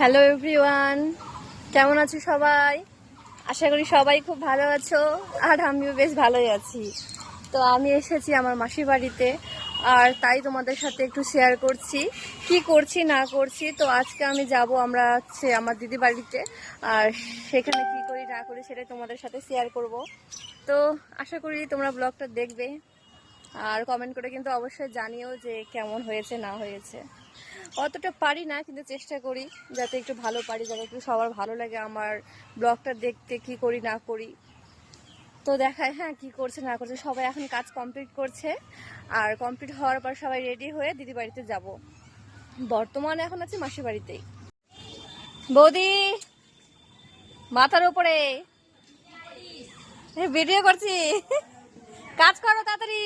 Hello everyone কেমন আছো সবাই? আশা করি সবাই খুব ভালো আছো, আর আমিও বেশ ভালোই আছি। তো আমি এসেছি আমার মাসির বাড়িতে, আর তাই তোমাদের সাথে একটু শেয়ার করছি। কি করছি, না করছি? তো আজকে আমি যাব আমরা হচ্ছে আমার দিদি বাড়িতে, আর সেখানে কি করি, না করি সেটা তোমাদের সাথে শেয়ার করব। তো আশা করি তোমরা ব্লগটা দেখবে, আর কমেন্ট করে কিন্তু অবশ্যই জানিও যে কেমন হয়েছে, না হয়েছে। অতটা পারি না, কিন্তু চেষ্টা করি যাতে একটু ভালো পারি যাতে একটু সবার ভালো লাগে আমার ব্লগটা দেখতে, কি করি, না করি। তো দেখায় হ্যাঁ কি করছে, না করছে, সবাই এখন কাজ কমপ্লিট করছে। আর কমপ্লিট হওয়ার পর সবাই রেডি হয়ে দিদি বাড়িতে যাব। বর্তমানে এখন আছে মাসির বাড়িতেই। বৌদি, মাথার উপরে। ভিডিও করছি। কাজ করো তাড়াতাড়ি।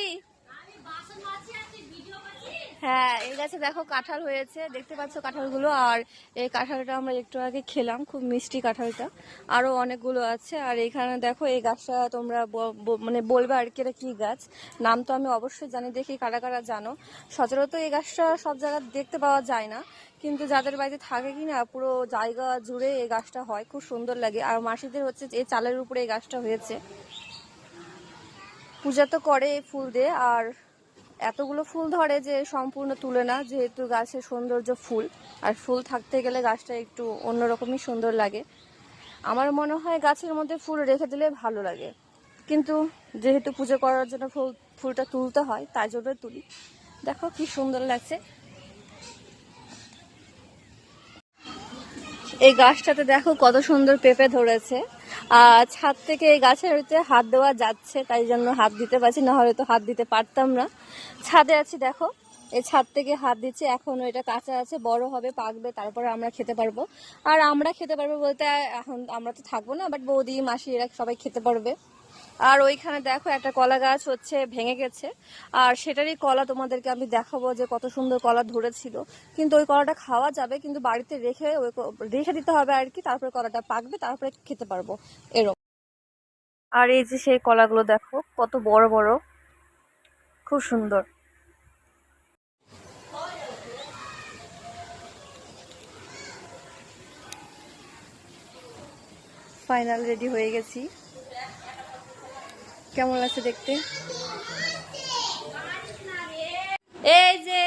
হ্যাঁ এই গাছে দেখো কাঁঠাল হয়েছে, দেখতে পাচ্ছ কাঁঠালগুলো। আর এই কাঁঠালটা আমরা একটু আগে খেলাম, খুব মিষ্টি কাঁঠালটা। আরও অনেকগুলো আছে, আর এখানে দেখো এই গাছটা তোমরা মানে বলবে আর কি এটা কি গাছ। নাম তো আমি অবশ্যই জানি, দেখি কারা কারা জানো। সচরাচর এই গাছটা সব জায়গায় দেখতে পাওয়া যায় না, কিন্তু যাদের বাড়িতে থাকে কি না পুরো জায়গা জুড়ে এই গাছটা হয়, খুব সুন্দর লাগে। আর মাসিদের হচ্ছে এই চালের উপরে এই গাছটা হয়েছে। পূজা তো করে এই ফুল দিয়ে, আর এতগুলো ফুল ধরে যে সম্পূর্ণ তুলে না, যেহেতু গাছের সৌন্দর্য ফুল, আর ফুল থাকতে গেলে গাছটা একটু অন্যরকমই সুন্দর লাগে। আমার মনে হয় গাছের মধ্যে ফুল রেখে দিলে ভালো লাগে। কিন্তু যেহেতু পুজো করার জন্য ফুল, ফুলটা তুলতে হয়, তাই জন্য তুলি। দেখো কি সুন্দর লাগছে। এই গাছটাতে দেখো কত সুন্দর পেঁপে ধরেছে। ছাদ থেকে গাছের হইতে হাত দেওয়া যাচ্ছে, তাই জন্য হাত দিতে পারছি না হলে তো হাত দিতে পারতাম না। ছাদে আছি, দেখো। এই ছাদ থেকে হাত দিচ্ছে, এখন এটা কাঁচা আছে, বড় হবে, পাকবে, তারপরে আমরা খেতে পারব। আর আমরা খেতে পারব বলতে এখন আমরা তো থাকব না বাট বৌদি, মাসি, এরা সবাই খেতে পারবে। আর ওইখানে দেখো একটা কলা গাছ হচ্ছে, ভেঙে গেছে। আর সেটারই কলা তোমাদেরকে আমি দেখাবো যে কত সুন্দর কলা ধরেছিল। কিন্তু ওই কলাটা খাওয়া যাবে, কিন্তু বাড়িতে রেখে ওই রেখে দিতে হবে আর কি, তারপরে কলাটা পাকবে, তারপরে খেতে পারব। এরকম আর এই যে সেই কলাগুলো দেখো, কত বড় বড়। খুব সুন্দর। ফাইনাল রেডি হয়ে গেছি। কেমন লাগছে দেখতে এই যে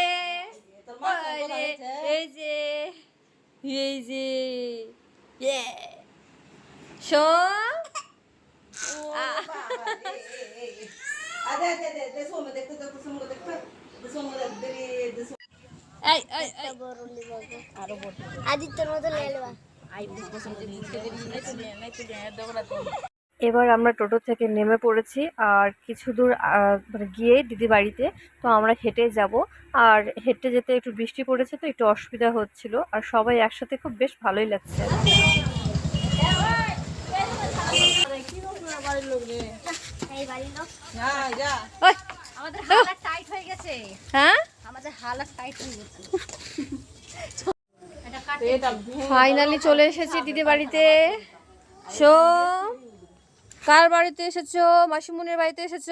এই যে, এই যে ইয়ে এই আদিত্যর মতো লেলবা এবার আমরা টোটো থেকে নেমে পড়েছি আর কিছু দূর মানে গিয়ে দিদি বাড়িতে তো আমরা হেঁটে যাব। আর হেঁটে যেতে একটু বৃষ্টি পড়েছে তো একটু অসুবিধা হচ্ছিল। আর সবাই একসাথে খুব বেশ ভালোই লাগছে। টাইট হয়ে গেছে। হ্যাঁ? আমাদের হালাত টাইট হয়ে গেছে। ফাইনালি চলে এসেছি দিদি বাড়িতে। শো। কার বাড়িতে এসেছ? মাসিমুনের বাড়িতে এসেছ?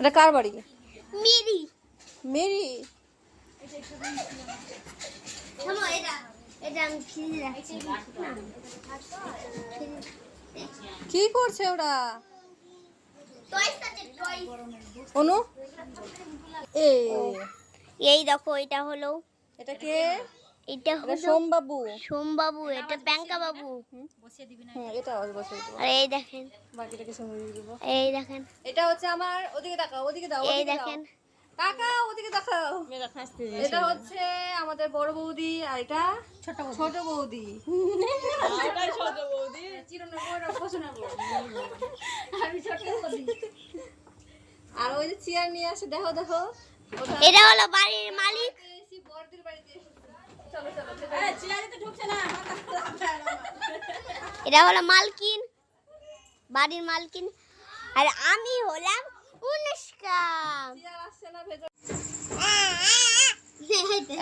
এটা কার বাড়ি? মেরি। মেরি? শোনো এটা এটা আমি ফ্রিজে রাখছি। কি করছে ওরা? অনু? এই দেখো এটা হলো এটা কে? এটা এটা হলো সোমবাবু। সোমবাবু এটা ব্যাংকা বাবু। হুম এটা? বসে দেবো। আর এই দেখেন। বাকিটাকে সঙ্গে দিয়ে দেবো। এই দেখেন। এটা হচ্ছে আমার ওদিকে তাকাও ওদিকে দাও এই দেখেন। কাকা ওদিকে দেখাও এটা হচ্ছে আমাদের বড় বৌদি আর এটা ছোট ছোট বৌদি। চিরনগর আর বসনগর। আমি ছোট বৌদি। আর ওই যে চেয়ার নিয়ে আসে দেখো দেখো। এটা হলো বাড়ির মালিক। বড়দির বাড়িতে এসেছে চলো চলো ভেতরে। এটা হলো মালকিন বাড়ির মালকিন। আর আমি হলাম অনুষ্কা।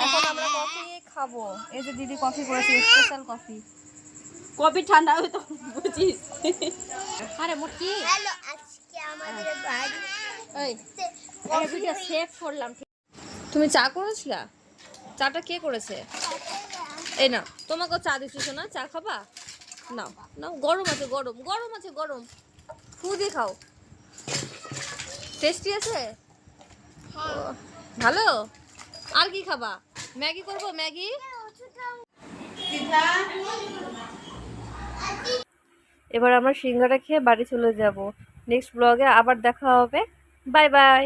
এখন আমরা কফি খাব। এই যে দিদি কফি করেছে স্পেশাল কফি। কফি ঠান্ডা হবে তো বুঝিস। আরে মোটি হ্যালো আজকে আমাদের বাড়ি এই কফি সেভ করলাম। তুমি চা করেছিলা? চাটা কে করেছে? এই না তোমাকেও চা দিচ্ছি শোনা চা খাবা? নাও নাও গরম আছে গরম গরম আছে গরম। ফু দিয়ে খাও। টেস্টি আছে? ভালো? আর কি খাবা? ম্যাগি করব ম্যাগি? এবার আমরা সিঙ্গারা খেয়ে বাড়ি চলে যাব। নেক্সট ব্লগে আবার দেখা হবে। Bye bye